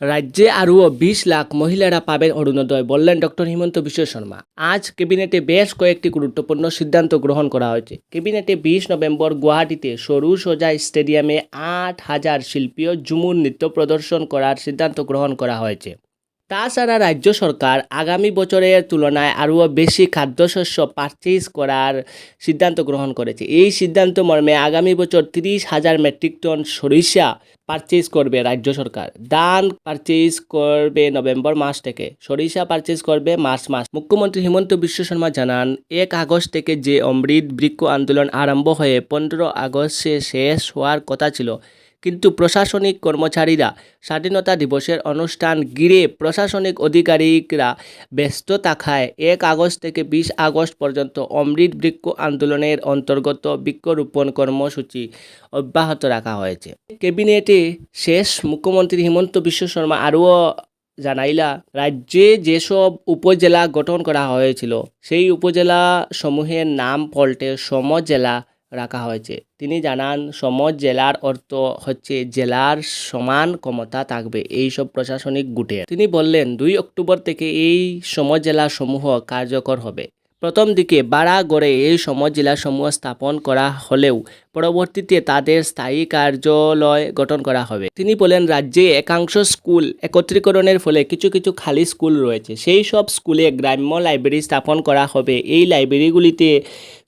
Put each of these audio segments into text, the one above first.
রাজ্যে আরও বিশ লাখ মহিলারা পাবেন অরুণোদয়, বললেন ডক্টর হিমন্ত বিশ্ব শর্মা। আজ ক্যাবিনেটে বেশ কয়েকটি গুরুত্বপূর্ণ সিদ্ধান্ত গ্রহণ করা হয়েছে। ক্যাবিনেটে বিশ নভেম্বর গুয়াহাটিতে সরু সোজা স্টেডিয়ামে আট হাজার শিল্পীয় ঝুমুর নৃত্য প্রদর্শন করার সিদ্ধান্ত গ্রহণ করা হয়েছে। তাছাড়া রাজ্য সরকার আগামী বছরের তুলনায় আরও বেশি খাদ্যশস্য পারচেজ করার সিদ্ধান্ত গ্রহণ করেছে। এই সিদ্ধান্ত মর্মে আগামী বছর তিরিশ হাজার মেট্রিক টন সরিষা পারচেজ করবে রাজ্য সরকার। ধান পারচেজ করবে নভেম্বর মাস থেকে। সরিষা পারচেজ করবে মার্চ মাস। মুখ্যমন্ত্রী হিমন্ত বিশ্ব শর্মা জানান, এক আগস্ট থেকে যে অমৃত বৃক্ষ আন্দোলন আরম্ভ হয়ে পনেরো আগস্টে শেষ হওয়ার কথা ছিল কিন্তু প্রশাসনিক কর্মচারীরা স্বাধীনতা দিবসের অনুষ্ঠান ঘিরে প্রশাসনিক আধিকারিকরা ব্যস্ত থাকায় এক আগস্ট থেকে বিশ আগস্ট পর্যন্ত অমৃত বৃক্ষ আন্দোলনের অন্তর্গত বৃক্ষরোপণ কর্মসূচি অব্যাহত রাখা হয়েছে। ক্যাবিনেটে শেষ মুখ্যমন্ত্রী হিমন্ত বিশ্ব শর্মা আরও জানাইলা, রাজ্যে যেসব উপজেলা গঠন করা হয়েছিল, সেই উপজেলা সমূহের নাম পল্টে সম জেলা রাখা হয়েছে। তিনি জানান সমজ জেলার অর্থ হচ্ছে জেলার সমান ক্ষমতা থাকবে, এই সব প্রশাসনিক গুটে তিনি বললেন, দুই অক্টোবর থেকে এই সমজেলা সমূহ কার্যকর হবে। প্রথম দিকে বাড়াগড়ে এই সমজেলাসমূহ স্থাপন করা হলেও পরবর্তীতে তাদের স্থায়ী কার্যালয় গঠন করা হবে। তিনি বলেন, রাজ্যে একাংশ স্কুল একত্রীকরণের ফলে কিছু কিছু খালি স্কুল রয়েছে। সেই সব স্কুলে গ্রাম্য লাইব্রেরি স্থাপন করা হবে। এই লাইব্রেরিগুলিতে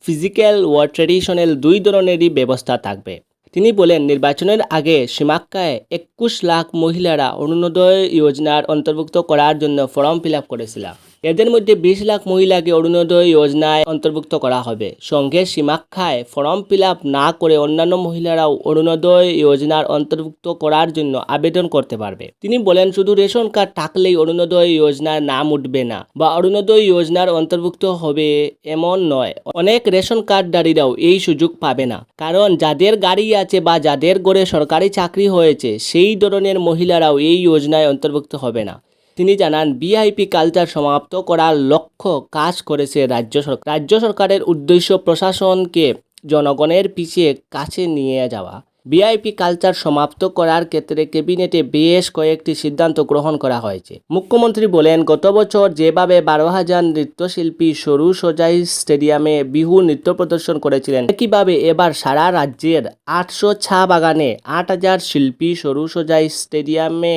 ফিজিক্যাল ও ট্র্যাডিশনাল দুই ধরনেরই ব্যবস্থা থাকবে। তিনি বলেন, নির্বাচনের আগে সীমাক্কায় একুশ লাখ মহিলারা অরুণোদয় যোজনার অন্তর্ভুক্ত করার জন্য ফর্ম ফিল আপ করেছিলাম। এদের মধ্যে বিশ লাখ মহিলাকে অরুণোদয় যোজনায় অন্তর্ভুক্ত করা হবে। সঙ্গে সীমাক্ষায় ফর্ম ফিল না করে অন্যান্য মহিলারাও অরুণোদয় যোজনার অন্তর্ভুক্ত করার জন্য আবেদন করতে পারবে। তিনি বলেন, শুধু রেশন কার্ড থাকলেই অরুণোদয় যোজনার নাম উঠবে না বা অরুণোদয় যোজনার অন্তর্ভুক্ত হবে এমন নয়। অনেক রেশন কার্ডধারীরাও এই সুযোগ পাবে না। কারণ যাদের গাড়ি আছে বা যাদের গড়ে সরকারি চাকরি হয়েছে, সেই ধরনের মহিলারাও এই যোজনায় অন্তর্ভুক্ত হবে না। তিনি জানান বিআইপি কালচার সমাপ্ত করার লক্ষ্য কাজ করেছে রাজ্য সরকার। রাজ্য সরকারের উদ্দেশ্য প্রশাসনকে জনগণের পিছিয়ে কাছে নিয়ে যাওয়া। বিআইপি কালচার সমাপ্ত করার ক্ষেত্রে ক্যাবিনেটে বেশ কয়েকটি সিদ্ধান্ত গ্রহণ করা হয়েছে। মুখ্যমন্ত্রী বলেন, গত বছর যেভাবে বারো হাজার নৃত্যশিল্পী সরু সজাই স্টেডিয়ামে বিহু নৃত্য প্রদর্শন করেছিলেন, একইভাবে এবার সারা রাজ্যের আটশো ছা বাগানে আট হাজার শিল্পী সরু সজাই স্টেডিয়ামে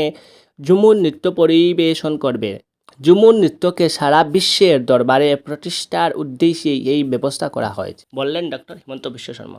ঝুমুর নৃত্য পরিবেশন করবে। ঝুমুর নৃত্যকে সারা বিশ্বের দরবারে প্রতিষ্ঠার উদ্দেশ্যে এই ব্যবস্থা করা হয়েছে বললেন ডক্টর হিমন্ত বিশ্ব শর্মা।